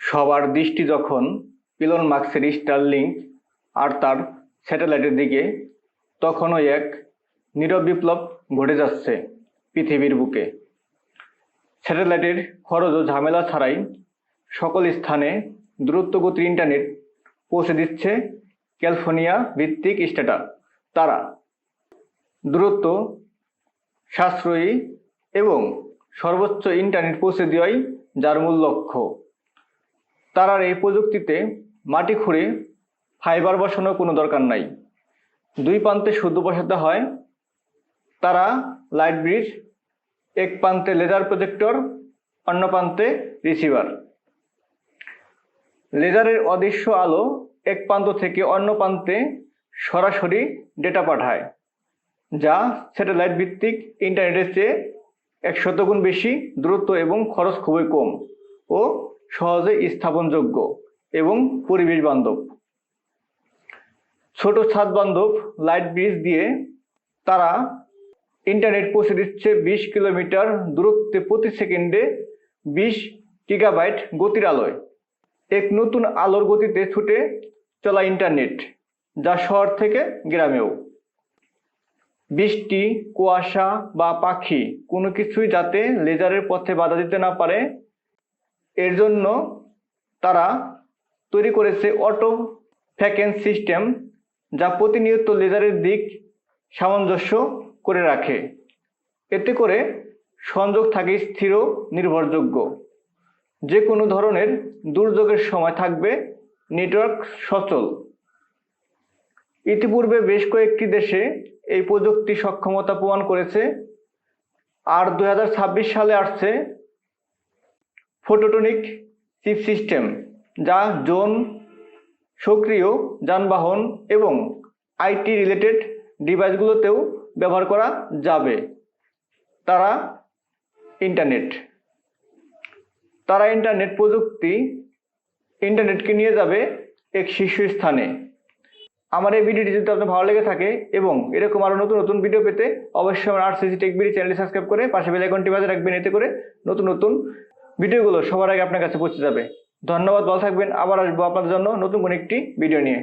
সবার দৃষ্টি যখন ইলন মাস্কের স্টারলিংক আর তার স্যাটেলাইটের দিকে, তখনই এক নীরব বিপ্লব ঘটে যাচ্ছে পৃথিবীর বুকে। স্যাটেলাইটের খরচ ও ঝামেলা ছাড়াই সকল স্থানে দ্রুতগতির ইন্টারনেট পৌঁছে দিচ্ছে ক্যালিফোর্নিয়া ভিত্তিক স্টাটা তারা। দ্রুত সাশ্রয়ী এবং সর্বোচ্চ ইন্টারনেট পৌঁছে দেওয়াই যার মূল লক্ষ্য। তারার এই প্রযুক্তিতে মাটি খুঁড়ে ফাইবার বসানোর কোনো দরকার নাই। দুই প্রান্তে শুধু বসাতে হয়। তারা লাইট ব্রিজ এক প্রান্তে লেজার প্রজেক্টর অন্য প্রান্তে রিসিভার লেজারের অদৃশ্য আলো এক প্রান্ত থেকে অন্য প্রান্তে সরাসরি ডেটা পাঠায়, যা স্যাটেলাইট ভিত্তিক ইন্টারনেটের চেয়ে একশত গুণ বেশি দ্রুত এবং খরচ খুবই কম ও সহজে স্থাপনযোগ্য এবং পরিবেশ বান্ধব ছোট ছাদ বান্ধব লাইট ব্রিজ দিয়ে তারা ইন্টারনেট পৌঁছে দিচ্ছে বিশ কিলোমিটার দূরত্বে প্রতি সেকেন্ডে বিশ গিগাবাইট গতির আলোয়। এক নতুন আলোর গতিতে ছুটে চলা ইন্টারনেট, যা শহর থেকে গ্রামেও। বৃষ্টি, কুয়াশা বা পাখি কোনো কিছুই যাতে লেজারের পথে বাধা দিতে না পারে এর জন্য তারা তৈরি করেছে অটো ফ্যাকেন্স সিস্টেম যা প্রতিনিয়ত লেজারের দিক সামঞ্জস্য করে রাখে। এতে করে সংযোগ থাকে স্থির নির্ভরযোগ্য। যে কোনো ধরনের দুর্যোগের সময় থাকবে নেটওয়ার্ক সচল। ইতিপূর্বে বেশ কয়েকটি দেশে এই প্রযুক্তি সক্ষমতা প্রমাণ করেছে। আর দু হাজার ছাব্বিশ সালে আসছে ফোটোটনিক চিপ সিস্টেম যা জোন, সক্রিয়, যানবাহন এবং আইটি রিলেটেড ডিভাইসগুলোতেও ব্যবহার করা যাবে। তারা ইন্টারনেট তারা ইন্টারনেট প্রযুক্তি ইন্টারনেটকে নিয়ে যাবে এক শীর্ষস্থানে। আমার এই ভিডিওটি যদি আপনার ভালো লেগে থাকে এবং এরকম আরও নতুন নতুন ভিডিও পেতে অবশ্যই আমার আরসিসি টেক বিডি চ্যানেলটি সাবস্ক্রাইব করে পাশে বেল আইকনটি বাজে রাখবেন, এতে করে নতুন নতুন ভিডিওগুলো সবার আগে আপনার কাছে পৌঁছে যাবে। ধন্যবাদ, ভালো থাকবেন। আবার আসব আপনাদের জন্য নতুন কোনো একটি ভিডিও নিয়ে।